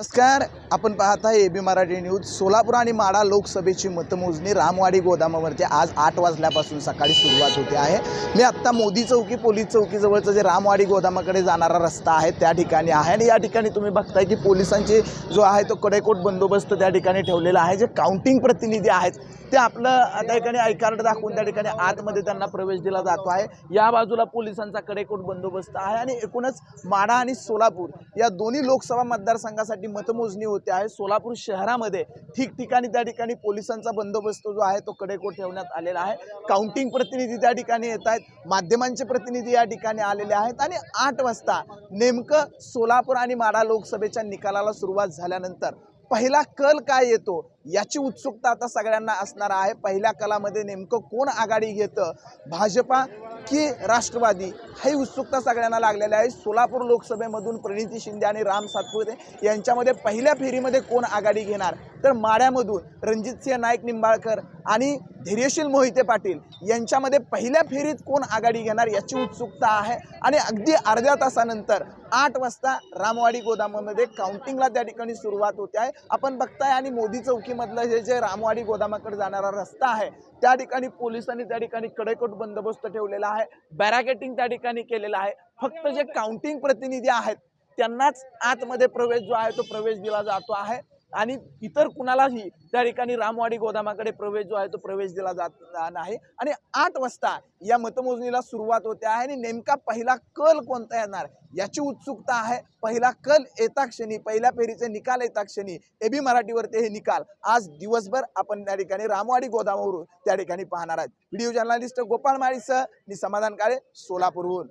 नमस्कार आपण पाहत आहे A B Marathi news. Solapur आणि माडा लोकसभेची मतमोजणी रामवाडी गोदामावरती आज आठ वाजल्यापासून सकाळी सुरुवात होते आहे. मी आत्ता मोदी चौकी पोलीस चौकीजवळचं जे रामवाडी गोदामाकडे जाणारा रस्ता आहे त्या ठिकाणी आहे. आणि या ठिकाणी तुम्ही बघताय की पोलिसांची जो आहे तो कडेकोट बंदोबस्त त्या ठिकाणी ठेवलेला आहे. जे काउंटिंग प्रतिनिधी आहेत ते आपलं त्या ठिकाणी आय कार्ड दाखवून त्या ठिकाणी आतमध्ये त्यांना प्रवेश दिला जातो आहे. या बाजूला पोलिसांचा कडेकोट बंदोबस्त आहे. आणि एकूणच माडा आणि सोलापूर या दोन्ही लोकसभा मतदारसंघासाठी मतमोजणी होते. आहे सोलापूर शहरामध्ये ठिकठिकाणी त्या ठिकाणी पोलिसांचा बंदोबस्त जो आहे तो कडेकोट ठेवण्यात आलेला आहे. काउंटिंग प्रतिनिधी त्या ठिकाणी येत आहेत. माध्यमांचे प्रतिनिधी या ठिकाणी आलेले आहेत. आणि आठ वाजता नेमकं सोलापूर आणि माडा लोकसभेच्या निकालाला सुरुवात झाल्यानंतर पहिला कल काय येतो याची उत्सुकता आता सगळ्यांना असणार आहे. पहिल्या कलामध्ये नेमकं कोण आघाडी घेतं? भाजपा की राष्ट्रवादी? ही उत्सुकता सगळ्यांना लागलेली आहे. सोलापूर लोकसभेमधून प्रणिती शिंदे आणि राम सातपुते यांच्यामध्ये पहिल्या फेरीमध्ये कोण आघाडी घेणार? तर माड्यामधून रणजितसिंह नाईक निंबाळकर आणि धैर्यशील मोहिते पाटील यांच्यामध्ये पहिल्या फेरीत कोण आघाडी घेणार याची उत्सुकता आहे. आणि अगदी अर्ध्या तासानंतर आठ वाजता रामवाडी गोदामामध्ये काउंटिंगला त्या ठिकाणी सुरुवात होते आहे. आपण बघताय आणि मोदी चौकीमधलं हे जे रामवाडी गोदामाकडे जाणारा रस्ता आहे त्या ठिकाणी पोलिसांनी त्या ठिकाणी कडेकोट बंदोबस्त ठेवलेला आहे बॅराकेटिंग त्या ठिकाणी केलेलं आहे. फक्त जे काउंटिंग प्रतिनिधी आहेत त्यांनाच आतमध्ये प्रवेश जो आहे तो प्रवेश दिला जातो आहे. आणि इतर कुणालाही त्या ठिकाणी रामवाडी गोदामाकडे प्रवेश जो आहे तो प्रवेश दिला जात नाही. आणि आठ वाजता या मतमोजणीला सुरुवात होते आहे आणि नेमका पहिला कल कोणता येणार याची उत्सुकता आहे. पहिला कल येता क्षणी पहिल्या फेरीचे निकाल येता क्षणी एबी मराठीवरती हे निकाल आज दिवसभर आपण त्या ठिकाणी रामवाडी गोदामावरून त्या ठिकाणी पाहणार आहेत. व्हिडिओ जर्नलिस्ट गोपाळ माळीसह मी समाधान काळे सोलापूरहून.